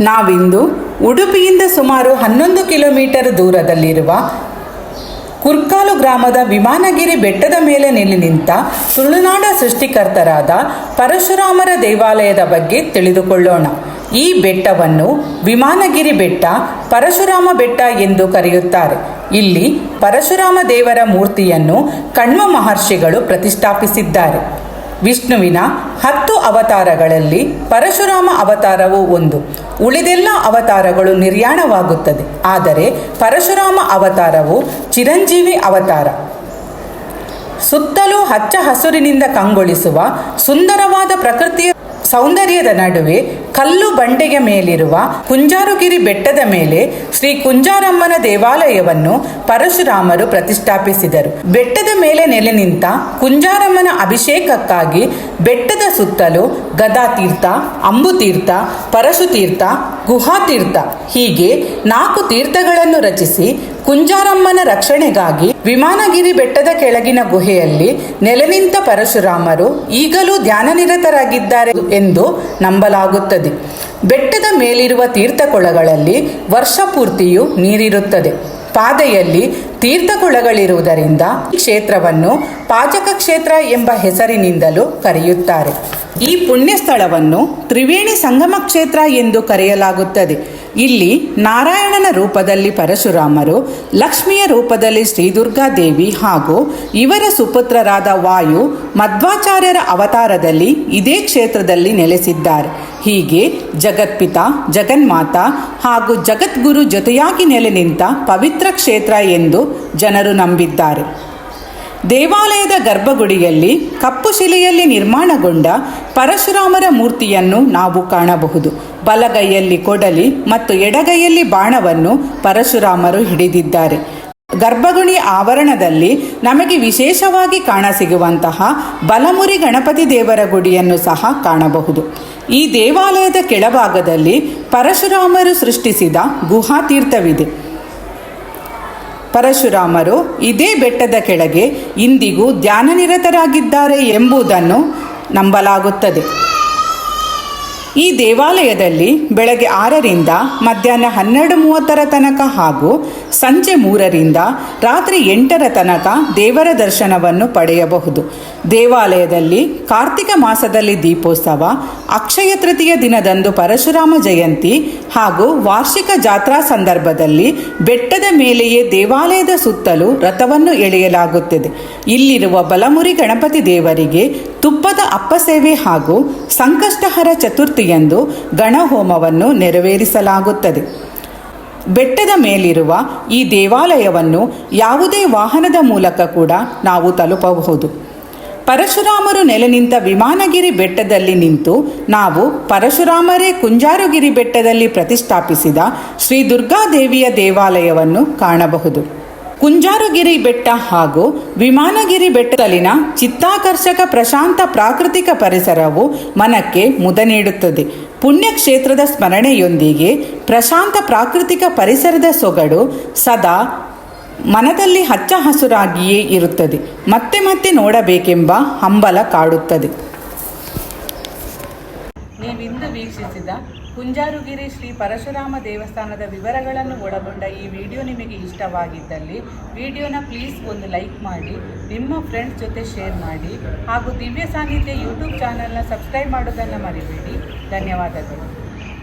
ನಾವಿಂದು ಉಡುಪಿಯಿಂದ ಸುಮಾರು ಹನ್ನೊಂದು ಕಿಲೋಮೀಟರ್ ದೂರದಲ್ಲಿರುವ ಕುರ್ಕಾಲು ಗ್ರಾಮದ ವಿಮಾನಗಿರಿ ಬೆಟ್ಟದ ಮೇಲೆ ನೆಲೆ ನಿಂತ ತುಳುನಾಡ ಸೃಷ್ಟಿಕರ್ತರಾದ ಪರಶುರಾಮರ ದೇವಾಲಯದ ಬಗ್ಗೆ ತಿಳಿದುಕೊಳ್ಳೋಣ. ಈ ಬೆಟ್ಟವನ್ನು ವಿಮಾನಗಿರಿ ಬೆಟ್ಟ, ಪರಶುರಾಮ ಬೆಟ್ಟ ಎಂದು ಕರೆಯುತ್ತಾರೆ. ಇಲ್ಲಿ ಪರಶುರಾಮ ದೇವರ ಮೂರ್ತಿಯನ್ನು ಕಣ್ವ ಮಹರ್ಷಿಗಳು ಪ್ರತಿಷ್ಠಾಪಿಸಿದ್ದಾರೆ. ವಿಷ್ಣುವಿನ ಹತ್ತು ಅವತಾರಗಳಲ್ಲಿ ಪರಶುರಾಮ ಅವತಾರವು ಒಂದು. ಉಳಿದೆಲ್ಲ ಅವತಾರಗಳು ನಿರ್ಯಾಣವಾಗುತ್ತದೆ. ಆದರೆ ಪರಶುರಾಮ ಅವತಾರವು ಚಿರಂಜೀವಿ ಅವತಾರ. ಸುತ್ತಲೂ ಹಚ್ಚ ಹಸುರಿನಿಂದ ಕಂಗೊಳಿಸುವ ಸುಂದರವಾದ ಪ್ರಕೃತಿಯ ಸೌಂದರ್ಯದ ನಡುವೆ ಕಲ್ಲು ಬಂಡೆಯ ಮೇಲಿರುವ ಕುಂಜಾರುಗಿರಿ ಬೆಟ್ಟದ ಮೇಲೆ ಶ್ರೀ ಕುಂಜಾರಮ್ಮನ ದೇವಾಲಯವನ್ನು ಪರಶುರಾಮರು ಪ್ರತಿಷ್ಠಾಪಿಸಿದರು. ಬೆಟ್ಟದ ಮೇಲೆ ನೆಲೆ ನಿಂತ ಕುಂಜಾರಮ್ಮನ ಅಭಿಷೇಕಕ್ಕಾಗಿ ಬೆಟ್ಟದ ಸುತ್ತಲೂ ಗದಾತೀರ್ಥ, ಅಂಬುತೀರ್ಥ, ಪರಶುತೀರ್ಥ, ಗುಹಾತೀರ್ಥ ಹೀಗೆ ನಾಲ್ಕು ತೀರ್ಥಗಳನ್ನು ರಚಿಸಿ ಕುಂಜಾರಮ್ಮನ ರಕ್ಷಣೆಗಾಗಿ ವಿಮಾನಗಿರಿ ಬೆಟ್ಟದ ಕೆಳಗಿನ ಗುಹೆಯಲ್ಲಿ ನೆಲೆ ನಿಂತ ಪರಶುರಾಮರು ಈಗಲೂ ಧ್ಯಾನನಿರತರಾಗಿದ್ದಾರೆ ಎಂದು ನಂಬಲಾಗುತ್ತದೆ. ಬೆಟ್ಟದ ಮೇಲಿರುವ ತೀರ್ಥಕೊಳಗಳಲ್ಲಿ ವರ್ಷ ಪೂರ್ತಿಯೂ ನೀರಿರುತ್ತದೆ. ಪಾದೆಯಲ್ಲಿ ತೀರ್ಥಕೊಳಗಳಿರುವುದರಿಂದ ಈ ಕ್ಷೇತ್ರವನ್ನು ಪಾಜಕ ಕ್ಷೇತ್ರ ಎಂಬ ಹೆಸರಿನಿಂದಲೂ ಕರೆಯುತ್ತಾರೆ. ಈ ಪುಣ್ಯ ಸ್ಥಳವನ್ನು ತ್ರಿವೇಣಿ ಸಂಗಮ ಕ್ಷೇತ್ರ ಎಂದು ಕರೆಯಲಾಗುತ್ತದೆ. ಇಲ್ಲಿ ನಾರಾಯಣನ ರೂಪದಲ್ಲಿ ಪರಶುರಾಮರು, ಲಕ್ಷ್ಮಿಯ ರೂಪದಲ್ಲಿ ಶ್ರೀದುರ್ಗಾದೇವಿ ಹಾಗೂ ಇವರ ಸುಪುತ್ರರಾದ ವಾಯು ಮಧ್ವಾಚಾರ್ಯರ ಅವತಾರದಲ್ಲಿ ಇದೇ ಕ್ಷೇತ್ರದಲ್ಲಿ ನೆಲೆಸಿದ್ದಾರೆ. ಹೀಗೆ ಜಗತ್ಪಿತ, ಜಗನ್ಮಾತ ಹಾಗೂ ಜಗದ್ಗುರು ಜೊತೆಯಾಗಿ ನೆಲೆ ನಿಂತ ಪವಿತ್ರ ಕ್ಷೇತ್ರ ಎಂದು ಜನರು ನಂಬಿದ್ದಾರೆ. ದೇವಾಲಯದ ಗರ್ಭಗುಡಿಯಲ್ಲಿ ಕಪ್ಪು ಶಿಲೆಯಲ್ಲಿ ನಿರ್ಮಾಣಗೊಂಡ ಪರಶುರಾಮರ ಮೂರ್ತಿಯನ್ನು ನಾವು ಕಾಣಬಹುದು. ಬಲಗೈಯಲ್ಲಿ ಕೊಡಲಿ ಮತ್ತು ಎಡಗೈಯಲ್ಲಿ ಬಾಣವನ್ನು ಪರಶುರಾಮರು ಹಿಡಿದಿದ್ದಾರೆ. ಗರ್ಭಗುಣಿ ಆವರಣದಲ್ಲಿ ನಮಗೆ ವಿಶೇಷವಾಗಿ ಕಾಣಸಿಗುವಂತಹ ಬಲಮುರಿ ಗಣಪತಿ ದೇವರ ಗುಡಿಯನ್ನು ಸಹ ಕಾಣಬಹುದು. ಈ ದೇವಾಲಯದ ಕೆಳಭಾಗದಲ್ಲಿ ಪರಶುರಾಮರು ಸೃಷ್ಟಿಸಿದ ಗುಹಾತೀರ್ಥವಿದೆ ಪರಶುರಾಮರು ಇದೇ ಬೆಟ್ಟದ ಕೆಳಗೆ ಇಂದಿಗೂ ಧ್ಯಾನನಿರತರಾಗಿದ್ದಾರೆ ಎಂಬುದನ್ನು ನಂಬಲಾಗುತ್ತದೆ. ಈ ದೇವಾಲಯದಲ್ಲಿ ಬೆಳಗ್ಗೆ ಆರರಿಂದ ಮಧ್ಯಾಹ್ನ ಹನ್ನೆರಡು ಮೂವತ್ತರ ತನಕ ಹಾಗೂ ಸಂಜೆ ಮೂರರಿಂದ ರಾತ್ರಿ ಎಂಟರ ತನಕ ದೇವರ ದರ್ಶನವನ್ನು ಪಡೆಯಬಹುದು. ದೇವಾಲಯದಲ್ಲಿ ಕಾರ್ತಿಕ ಮಾಸದಲ್ಲಿ ದೀಪೋತ್ಸವ, ಅಕ್ಷಯ ತೃತೀಯ ದಿನದಂದು ಪರಶುರಾಮ ಜಯಂತಿ ಹಾಗೂ ವಾರ್ಷಿಕ ಜಾತ್ರಾ ಸಂದರ್ಭದಲ್ಲಿ ಬೆಟ್ಟದ ಮೇಲೆಯೇ ದೇವಾಲಯದ ಸುತ್ತಲೂ ರಥವನ್ನು ಎಳೆಯಲಾಗುತ್ತದೆ. ಇಲ್ಲಿರುವ ಬಲಮುರಿ ಗಣಪತಿ ದೇವರಿಗೆ ತುಪ್ಪದ ಅಪ್ಪಸೇವೆ ಹಾಗೂ ಸಂಕಷ್ಟಹರ ಚತುರ್ಥಿಯಂದು ಗಣಹೋಮವನ್ನು ನೆರವೇರಿಸಲಾಗುತ್ತದೆ. ಬೆಟ್ಟದ ಮೇಲಿರುವ ಈ ದೇವಾಲಯವನ್ನು ಯಾವುದೇ ವಾಹನದ ಮೂಲಕ ಕೂಡ ನಾವು ತಲುಪಬಹುದು. ಪರಶುರಾಮರು ನೆಲೆ ನಿಂತ ವಿಮಾನಗಿರಿ ಬೆಟ್ಟದಲ್ಲಿ ನಿಂತು ನಾವು ಪರಶುರಾಮರೇ ಕುಂಜಾರುಗಿರಿ ಬೆಟ್ಟದಲ್ಲಿ ಪ್ರತಿಷ್ಠಾಪಿಸಿದ ಶ್ರೀ ದುರ್ಗಾದೇವಿಯ ದೇವಾಲಯವನ್ನು ಕಾಣಬಹುದು. ಕುಂಜಾರುಗಿರಿ ಬೆಟ್ಟ ಹಾಗೂ ವಿಮಾನಗಿರಿ ಬೆಟ್ಟದಲ್ಲಿನ ಚಿತ್ತಾಕರ್ಷಕ ಪ್ರಶಾಂತ ಪ್ರಾಕೃತಿಕ ಪರಿಸರವು ಮನಕ್ಕೆ ಮುದ ನೀಡುತ್ತದೆ. ಪುಣ್ಯಕ್ಷೇತ್ರದ ಸ್ಮರಣೆಯೊಂದಿಗೆ ಪ್ರಶಾಂತ ಪ್ರಾಕೃತಿಕ ಪರಿಸರದ ಸೊಗಡು ಸದಾ ಮನದಲ್ಲಿ ಹಚ್ಚ ಹಸುರಾಗಿಯೇ ಇರುತ್ತದೆ. ಮತ್ತೆ ಮತ್ತೆ ನೋಡಬೇಕೆಂಬ ಹಂಬಲ ಕಾಡುತ್ತದೆ. ನೀವಿಂದು ವೀಕ್ಷಿಸಿದ ಕುಂಜಾರುಗಿರಿ ಶ್ರೀ ಪರಶುರಾಮ ದೇವಸ್ಥಾನದ ವಿವರಗಳನ್ನು ಒಳಗೊಂಡ ಈ ವಿಡಿಯೋ ನಿಮಗೆ ಇಷ್ಟವಾಗಿದ್ದಲ್ಲಿ, ವಿಡಿಯೋನ ಪ್ಲೀಸ್ ಒಂದು ಲೈಕ್ ಮಾಡಿ, ನಿಮ್ಮ ಫ್ರೆಂಡ್ಸ್ ಜೊತೆ ಶೇರ್ ಮಾಡಿ ಹಾಗೂ ದಿವ್ಯ ಸಾನ್ನಿಧ್ಯ ಯೂಟ್ಯೂಬ್ ಚಾನಲ್ನ ಸಬ್ಸ್ಕ್ರೈಬ್ ಮಾಡೋದನ್ನು ಮರಿಬೇಡಿ. ಧನ್ಯವಾದಗಳು.